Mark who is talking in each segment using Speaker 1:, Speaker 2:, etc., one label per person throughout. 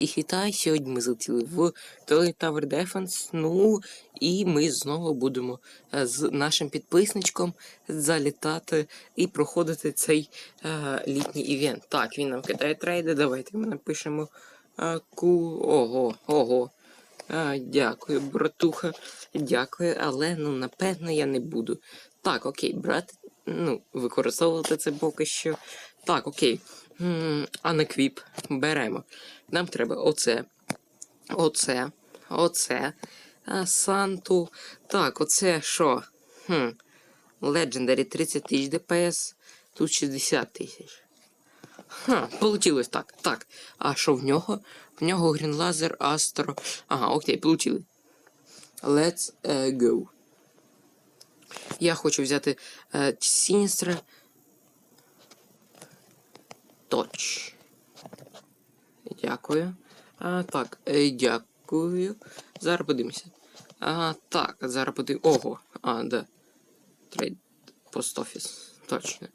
Speaker 1: І вітаю, сьогодні ми залетіли в Tower Defense, ну і ми знову будемо е, з нашим підписничком залітати і проходити цей е, літній івент. Так, він нам кидає трейди, давайте ми напишемо е, ку. Ого, ого. А, дякую, братуха. Дякую, але ну напевно я не буду. Так, окей, брат. Ну, використовувати це поки що. Так, окей. М, Анеквіп. Беремо. Нам треба оце. Оце. Оце. А, Санту. Так, оце що? Хм. Legendary 30 тисяч ДПС. Тут 60 тисяч. Ха, получилось так. Так. А що в нього? В нього Laser, Astro. Ага, окей, получили. Let's uh, go. Я хочу взяти uh, Сіністра. Точ. Дякую. А, так, е, дякую. Зараз подивимося. А, так, зараз подивимося. Ого. А, да. Трейд пост офіс. Точно.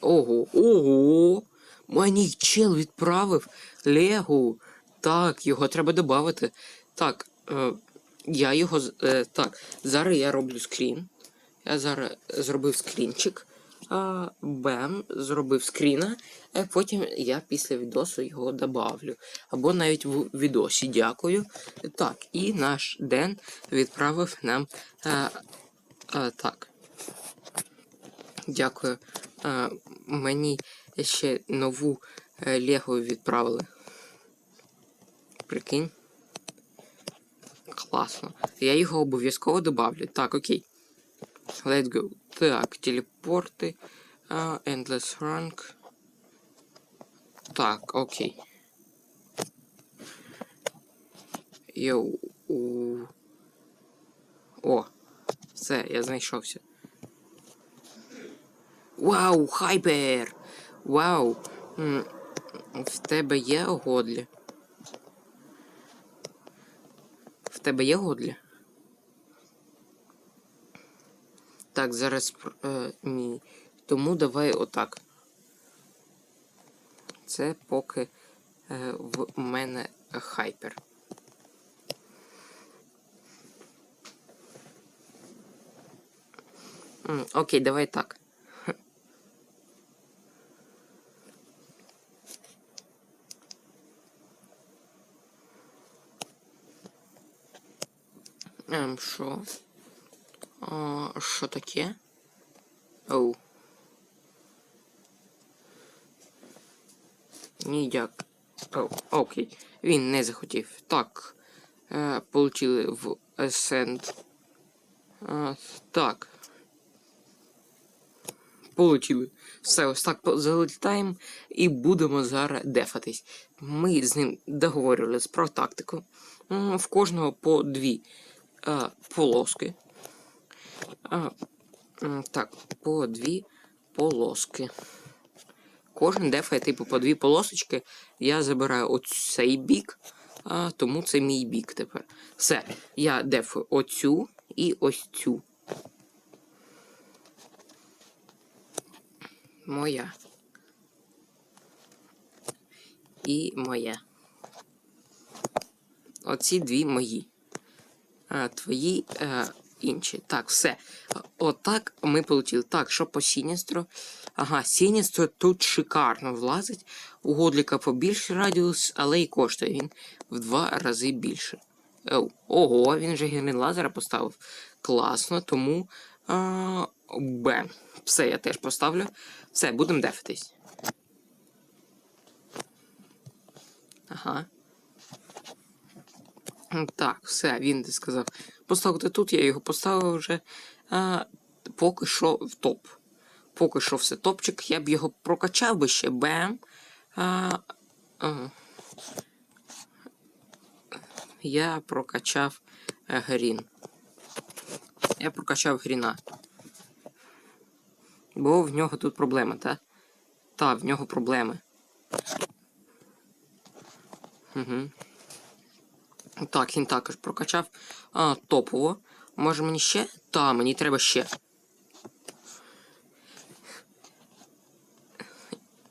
Speaker 1: Ого, ого. Мені чел відправив Легу. Так, його треба додати. Так, е, я його. Е, так, зараз я роблю скрін. Я зараз зробив скрінчик. Бем, зробив скріна, а потім я після відосу його добавлю. Або навіть в відосі. Дякую. Так, і наш Ден відправив нам. А, а, так. Дякую. А, мені ще нову е, Лего відправили. Прикинь. Класно. Я його обов'язково добавлю. Так, окей. Let's go. Так, телепорти. Uh, endless rank. Так, окей. Йоу. у. О, все, я знайшовся. Вау, хайпер! Вау! В тебе є годлі? В тебе є годлі? Так, зараз. Е, ні. Тому давай отак. Це поки е, в мене хайпер. М, окей, давай так. Ем, що? Що таке? Оу. Ні, дяк. Окей. Він не захотів. Так. Е, получили в Ascend. А, так. Получили. Все, ось так залетаємо і будемо зараз дефатись. Ми з ним договорились про тактику. В кожного по дві е, полоски. А, так, по дві полоски. Кожен дефає, типу, по дві полосочки. Я забираю оцей бік, а, тому це мій бік тепер. Все. Я дефаю оцю і ось цю. Моя. І моя. Оці дві мої. А, твої е, інші. Так, все. Отак ми получили. Так, що по Сіністру? Ага, Сіністро тут шикарно влазить. У Годліка побільший радіус, але і коштує він в два рази більше. Ого, він же гірний лазера поставив. Класно, тому. А, Б. Все, я теж поставлю. Все, будемо дефитись. Ага. Так, все, він сказав. Поставити тут, я його поставив вже. А, поки що в топ. Поки що все топчик. Я б його прокачав би ще бем. А, ага. Я прокачав е, Грін. Я прокачав Гріна. Бо в нього тут проблема, та? Та, в нього проблеми. Угу. Так, він також прокачав а, топово. Може мені ще? Та, мені треба ще.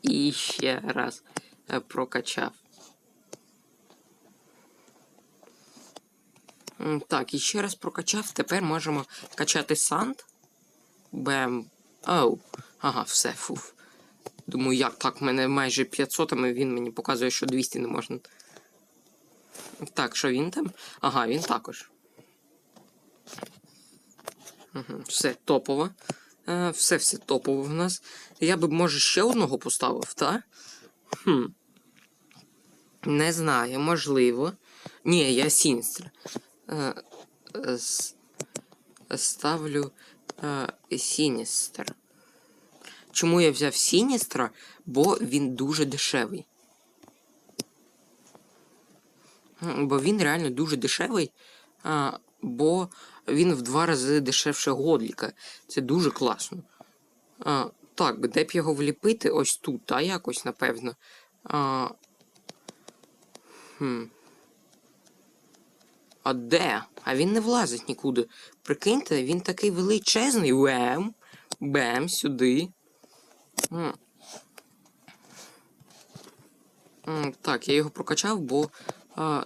Speaker 1: І ще раз е, прокачав. Так, і ще раз прокачав. Тепер можемо качати санд. Бем. Оу. Ага, все, фуф. Думаю, як так, в мене майже 500, а він мені показує, що 200 не можна. Так, що він там? Ага, він також. Угу, все топово. Е, все все топово в нас. Я би, може, ще одного поставив, так? Хм. Не знаю, можливо. Ні, я Сінстр. Е, е, ставлю Сіністер. Чому я взяв Сіністра? Бо він дуже дешевий. М, Бо він реально дуже дешевий, а, бо він в два рази дешевше Годліка. Це дуже класно. А, так, де б його вліпити? Ось тут, та якось, напевно. А, хм. а де? А він не влазить нікуди. Прикиньте, він такий величезний. Бем. Бем, сюди. М, Так, я його прокачав, бо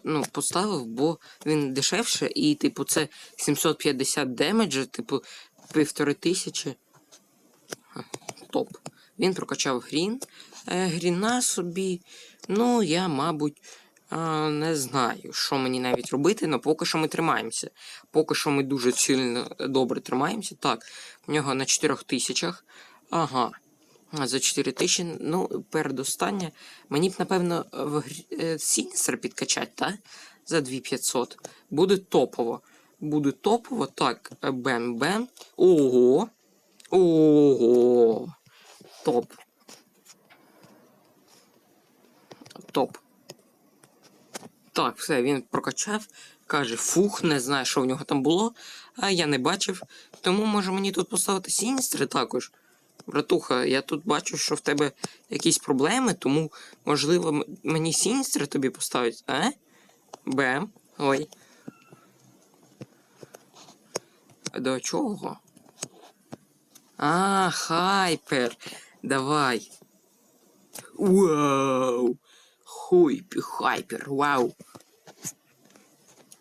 Speaker 1: ну, поставив, бо він дешевше, і, типу, це 750 демеджа, типу, півтори тисячі. Топ. Він прокачав грін. Е, гріна собі. Ну, я, мабуть, не знаю, що мені навіть робити, але поки що ми тримаємося. Поки що ми дуже сильно добре тримаємося. Так, в нього на 4 тисячах. Ага. За 4 тисячі, ну, передостання. Мені б, напевно, в е, Сіністер підкачати, так? За 2500. Буде топово. Буде топово. Так, бем-бем. Ого. Ого. Топ. Топ. Так, все, він прокачав. Каже, фух, не знаю, що в нього там було, а я не бачив. Тому може мені тут поставити Сіністри також. Братуха, я тут бачу, що в тебе якісь проблеми, тому, можливо, мені Сіністри тобі поставить, а? Бем. Ой. До чого? А, хайпер. Давай. Вау. Хуй, хайпер, вау.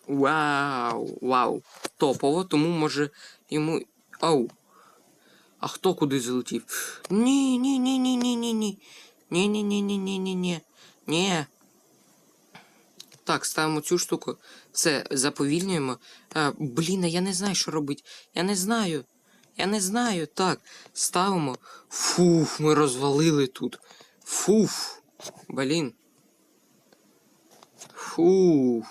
Speaker 1: Вау, вау. Топово, тому може йому. Ау. А хто куди залетів? Ні, ні, ні, ні, ні, ні, ні. Ні, ні, ні, ні, ні, ні, ні. Ні. Так, ставимо цю штуку. Все, заповільнюємо. А, блін, а я не знаю, що робити. Я не знаю. Я не знаю. Так, ставимо. Фуф, ми розвалили тут. Фуф. Блін. Фуф.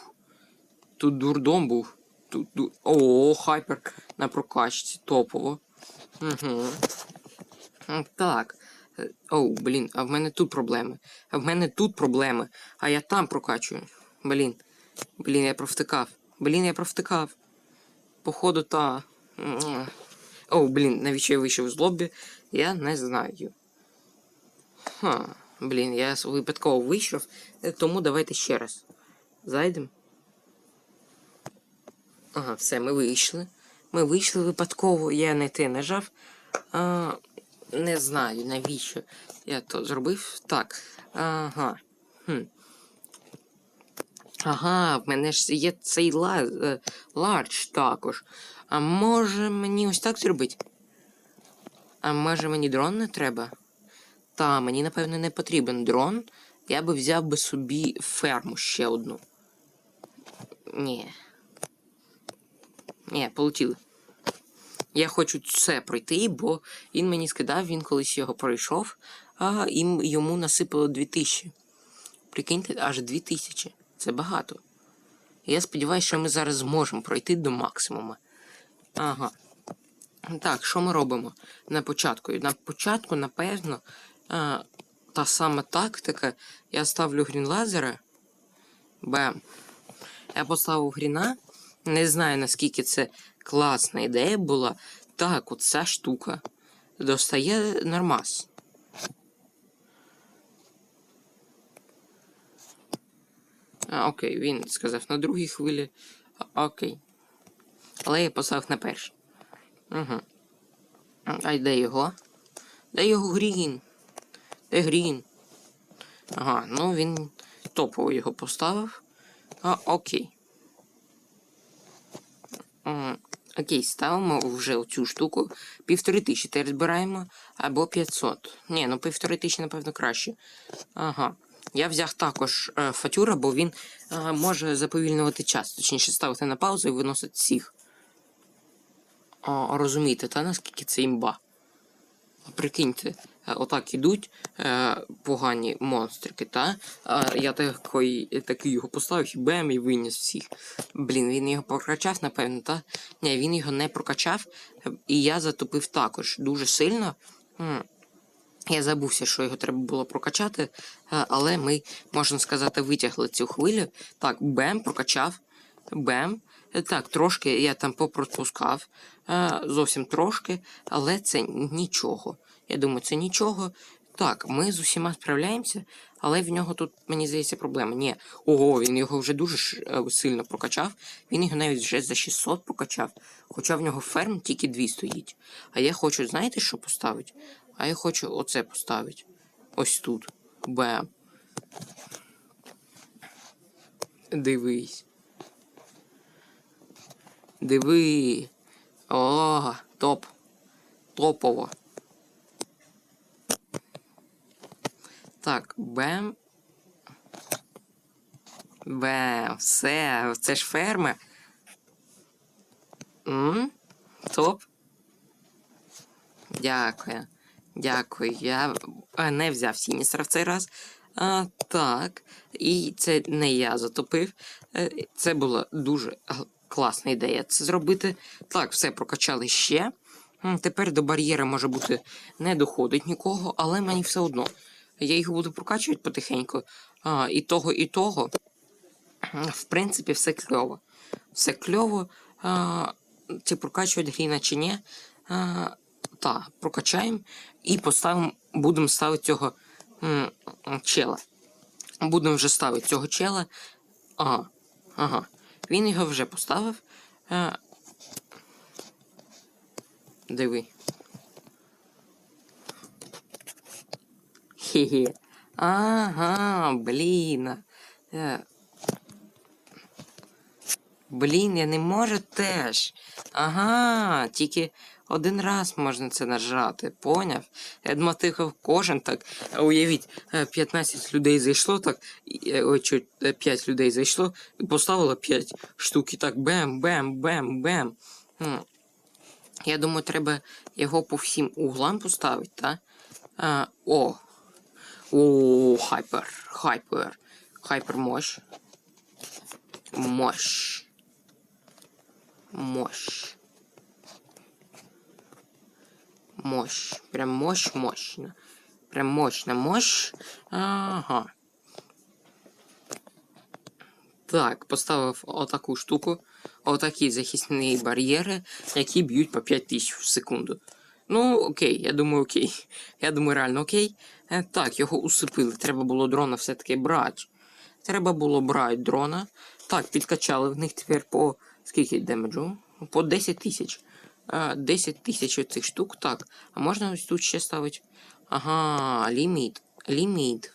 Speaker 1: Тут дурдом був. Тут ду... О, хайпер на прокачці. Топово. Угу. Так. Е, Оу, блін, а в мене тут проблеми. А в мене тут проблеми. А я там прокачую. Блін. Блін, я провтикав. Блін, я провтикав. Походу, та. Оу, блін, навіщо я вийшов з лобі? Я не знаю. Ха. Блін, я випадково вийшов, е, тому давайте ще раз. Зайдемо. Ага, все, ми вийшли. Ми вийшли випадково, я не те нажав. А, не знаю, навіщо я то зробив. Так. Ага. Хм. Ага, в мене ж є цей е, ларч також. А може мені ось так зробити? А може мені дрон не треба? Та, мені, напевно, не потрібен дрон. Я би взяв би собі ферму ще одну. Ні. Ні, полетіли. Я хочу це пройти, бо він мені скидав, він колись його пройшов, а їм йому насипало 2000. Прикиньте, аж 2000. Це багато. Я сподіваюся, що ми зараз зможемо пройти до максимуму. Ага. Так, що ми робимо на початку? На початку, напевно, та сама тактика. Я ставлю грінлазера. Бем. Я поставив гріна. Не знаю, наскільки це класна ідея була. Так, от ця штука достає нормас. А, окей, він сказав на другій хвилі. А, окей. Але я поставив на першій. Угу. А де його? Де його грін? Де грін? Ага, ну він топово його поставив. А, окей. Окей, ставимо вже оцю штуку. Півтори тисячі тепер збираємо або 500. Ні, ну півтори тисячі, напевно, краще. Ага. Я взяв також е, фатюра, бо він е, може заповільнювати час, точніше ставити на паузу і виносить всіх. О, розумієте, та наскільки це імба? Прикиньте, е, отак ідуть е, погані монстрики, та? А я такий, такий його поставив і і виніс всіх. Блін, він його прокачав, напевно, та? Ні, він його не прокачав, і я затопив також дуже сильно. Я забувся, що його треба було прокачати, е, але ми, можна сказати, витягли цю хвилю. Так, бем, прокачав. Бем. Е, Так, трошки я там попропускав, е, зовсім трошки, але це нічого. Я думаю, це нічого. Так, ми з усіма справляємося, але в нього тут, мені здається, проблема. Ні, ого, він його вже дуже е, сильно прокачав. Він його навіть вже за 600 прокачав. Хоча в нього ферм тільки дві стоїть. А я хочу, знаєте, що поставити? А я хочу оце поставити. Ось тут. Бем. Дивись. Диви. О, топ. Топово. Так, бем. Бем. Все. Це ж ферма. М? Топ. Дякую. Дякую. Я е, не взяв Сіністра в цей раз. А, так. І це не я затопив. Е, Це була дуже класна ідея це зробити. Так, все прокачали ще. Тепер до бар'єра може бути не доходить нікого, але мені все одно. Я їх буду прокачувати потихеньку. А, і того, і того. В принципі, все кльово. Все кльово. А, чи прокачувати Гріна чи ні. А, та, прокачаємо і поставимо, будемо ставити цього м, чела. Будемо вже ставити цього чела. Ага. Ага. Він його вже поставив. А, диви. Хе-хе. Ага, блін. а. Блін, я не можу теж. Ага, тільки один раз можна це нажати, поняв? Думав, тихо кожен так. Уявіть, е, 15 людей зайшло так, е, ой, чуть, 5 людей зайшло, і поставило 5 штук, і так бем, бем, бем, бем. Я думаю, треба його по всім углам поставити, так? О. О, хайпер, хайпер. Хайпер мощ. Мощ. Мощь. Мощь. Прям мощь мощно. Прям мощно мощь. Ага. Так, поставив отаку штуку. Отакі захисні бар'єри, які б'ють по 5 тисяч в секунду. Ну, окей, я думаю, окей. Я думаю, реально окей. Е, Так, його усипили. Треба було дрона все-таки брати. Треба було брати дрона. Так, підкачали в них тепер по скільки демеджу? По 10 тисяч. Е, 10 тисяч цих штук. Так. А можна ось тут ще ставити? Ага, ліміт. Ліміт.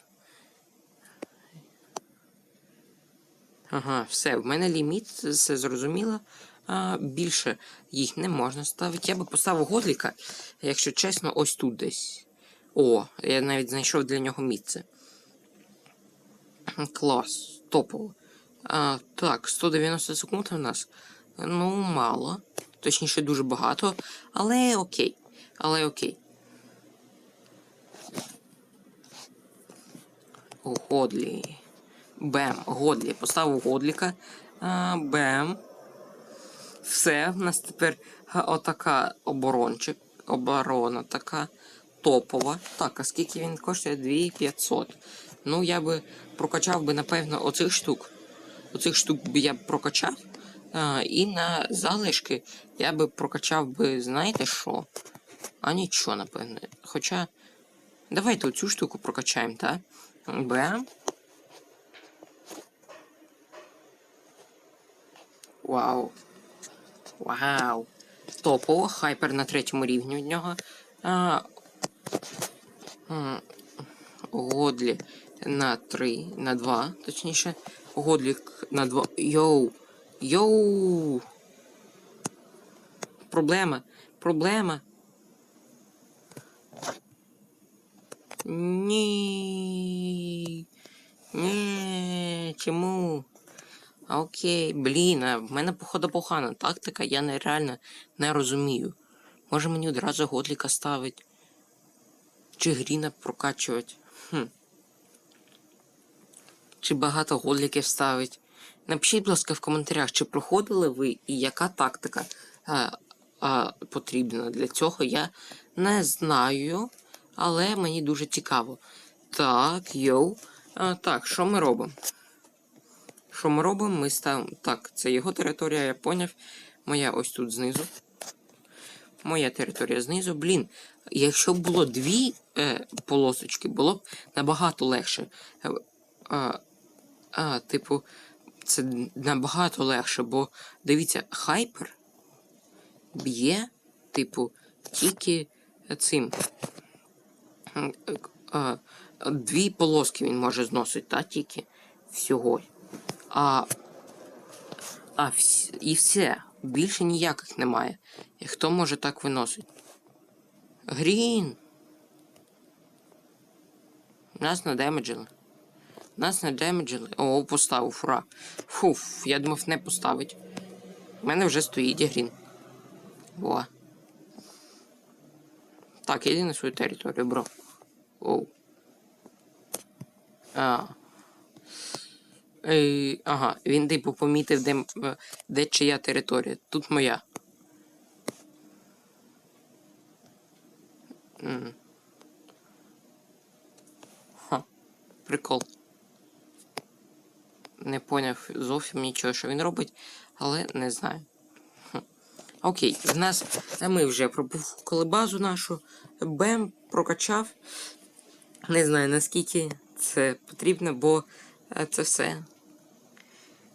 Speaker 1: Ага, все, в мене ліміт, все зрозуміло. А, більше їх не можна ставити. Я би поставив годліка, якщо чесно, ось тут десь. О, я навіть знайшов для нього місце. Клас, топово. А, так, 190 секунд у нас. Ну, мало. Точніше, дуже багато. Але окей. Але окей. Годлі. Бем, Годлі. Поставив Годліка. А, бем. Все, в нас тепер отака оборончик. Оборона така топова. Так, а скільки він коштує? 2500. Ну, я би прокачав би, напевно, оцих штук. Оцих штук би я б прокачав. І на залишки я би прокачав би, знаєте що? А нічого, напевно. Хоча. Давайте оцю штуку прокачаємо, так? Бем. Вау. Вау. Топово. Хайпер на третьому рівні в нього. А, Годлі на 3, на 2, точніше. Годлік на 2. Йоу. Йоу. проблема. Проблема. Ні. Ні. Чому? Окей, блін, а в мене походу погана тактика, я нереально не розумію. Може мені одразу годліка ставить? Чи гріна прокачувати? Хм. Чи багато годліків ставить? Напишіть, будь ласка, в коментарях, чи проходили ви і яка тактика а, а, потрібна для цього, я не знаю, але мені дуже цікаво. Так, йоу. А, так, що ми робимо? Що ми робимо? Ми ставимо. Так, це його територія, я поняв. Моя ось тут знизу. Моя територія знизу. Блін, якщо б було дві е, полосочки, було б набагато легше. Е, а, а, типу, це набагато легше, бо дивіться, хайпер б'є, типу, тільки цим. Е, а, Дві полоски він може зносити, та тільки всього. А, а вс- і все. Більше ніяких немає. І хто може так виносити? Грін. Нас надемеджили. Нас надемеджили. О, поставив, ура. Фуф, я думав не поставить. У мене вже стоїть грін. Во. Так, іди на свою територію, бро. Оу. А. Ей, ага, він типу помітив, де, е, де чия територія. Тут моя. Ха, прикол. Не поняв зовсім нічого, що він робить, але не знаю. Хм. Окей, в нас ми вже пробували базу нашу. Бем прокачав. Не знаю наскільки це потрібно, бо е, це все.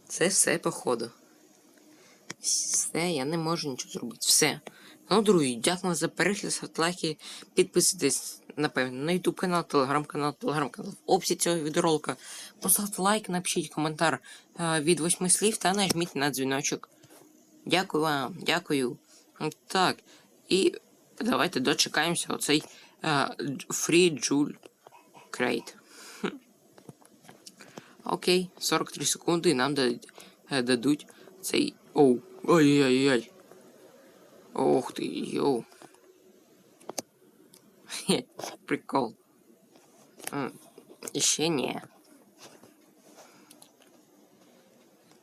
Speaker 1: Це все походу. Все, я не можу нічого зробити. Все. Ну, друзі, дякую за перегляд, ставте лайки, підписуйтесь, напевно, на YouTube канал, телеграм-канал, телеграм-канал. В описі цього відеоролика поставте лайк, напишіть коментар е, від восьми слів та нажміть на дзвіночок. Дякую вам, дякую. Так, і давайте дочекаємося оцей е, Free Joule Crate. Окей, 43 секунди і нам е, дадуть цей. Оу. Ой-ой-ой. Ох ти, йоу. Прикол. М, Ще ні.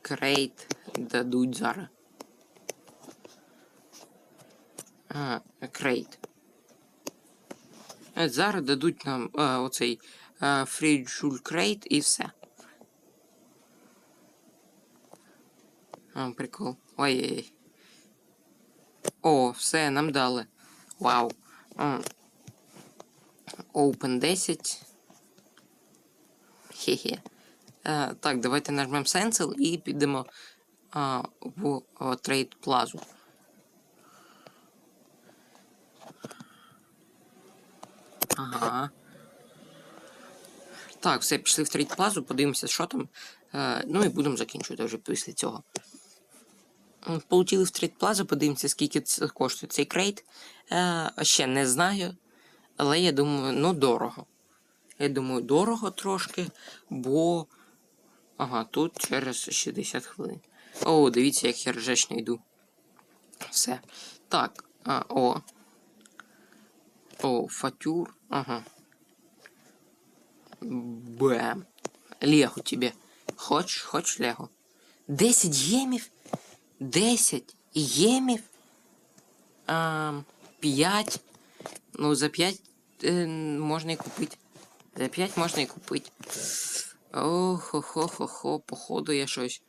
Speaker 1: Крейт дадуть зараз. А, крейт. Зараз дадуть нам а, оцей а, Free Jewel Crate і все. А, прикол. Ой-ой-ой. О, все, нам дали. Вау. Open 10. Хе-хе. Е, так, давайте нажмемо Cancel і підемо а, в Trade Plaza. Ага. Так, все, пішли в Trade Plaza, подивимося, що там. Е, ну і будемо закінчувати вже після цього. Полетіли в Trade Plaza, подивимося, скільки це коштує цей крейт. Е, ще не знаю. Але я думаю, ну дорого. Я думаю, дорого трошки, бо. Ага, тут через 60 хвилин. О, дивіться, як я ржечно йду. Все. Так, а, о. О, фатюр. Ага. Бэм. Лего тебе. Хочеш, хочеш Лего? 10 ємів? 10 ємів? А, 5. Ну, за 5 е, можна і купити. За 5 можна і купити. Охо-хо-хо-хо, походу я щось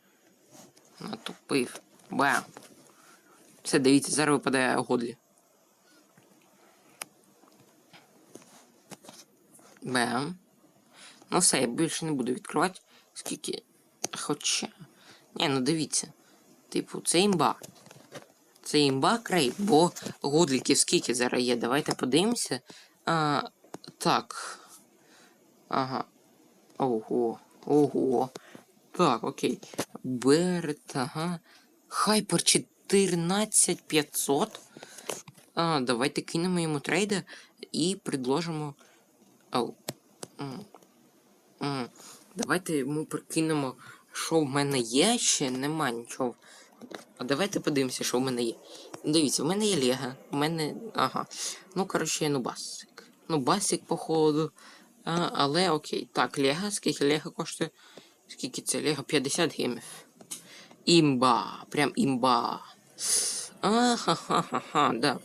Speaker 1: натупив. Бам. Все, дивіться, зараз випадає годлі. Бам. Ну все, я більше не буду відкривати. Скільки. Хоча. Ні, ну дивіться. Типу, це імба. Це імба крейт, бо годліків скільки зараз є. Давайте подивимося. А, так. Ага. Ого. Ого. Так, окей. Берет, ага. Хайпер 14500. А, давайте кинемо йому трейда і предложимо. М. Давайте йому прикинемо, що в мене є, ще нема нічого. А давайте подивимося, що в мене є. Дивіться, в мене є Лего, в мене. Ага. Ну, коротше, ну басик. Ну, басик, походу. А, але окей. Так, Лего, скільки Лего коштує? Скільки це Лего? 50 гемів. Імба. Прям імба. Ахахахаха, да.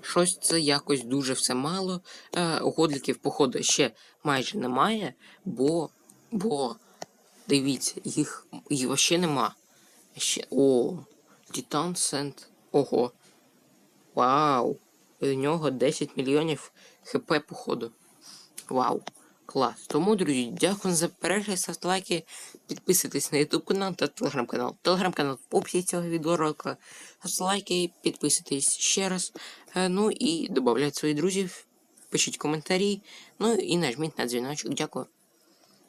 Speaker 1: Щось це якось дуже все мало. Е, угодликів, походу, ще майже немає, бо. бо. Дивіться, їх, їх ще нема. Ще. О, Титан Сент. Ого. Вау. У нього 10 мільйонів хп, походу. Вау. Клас. Тому, друзі, дякую за перегляд, ставте лайки, підписуйтесь на YouTube канал та телеграм-канал. Телеграм-канал в описі цього відеоролика. Ставте лайки, підписуйтесь ще раз. Е, Ну і додавайте своїх друзів, пишіть коментарі. Ну і нажміть на дзвіночок. Дякую.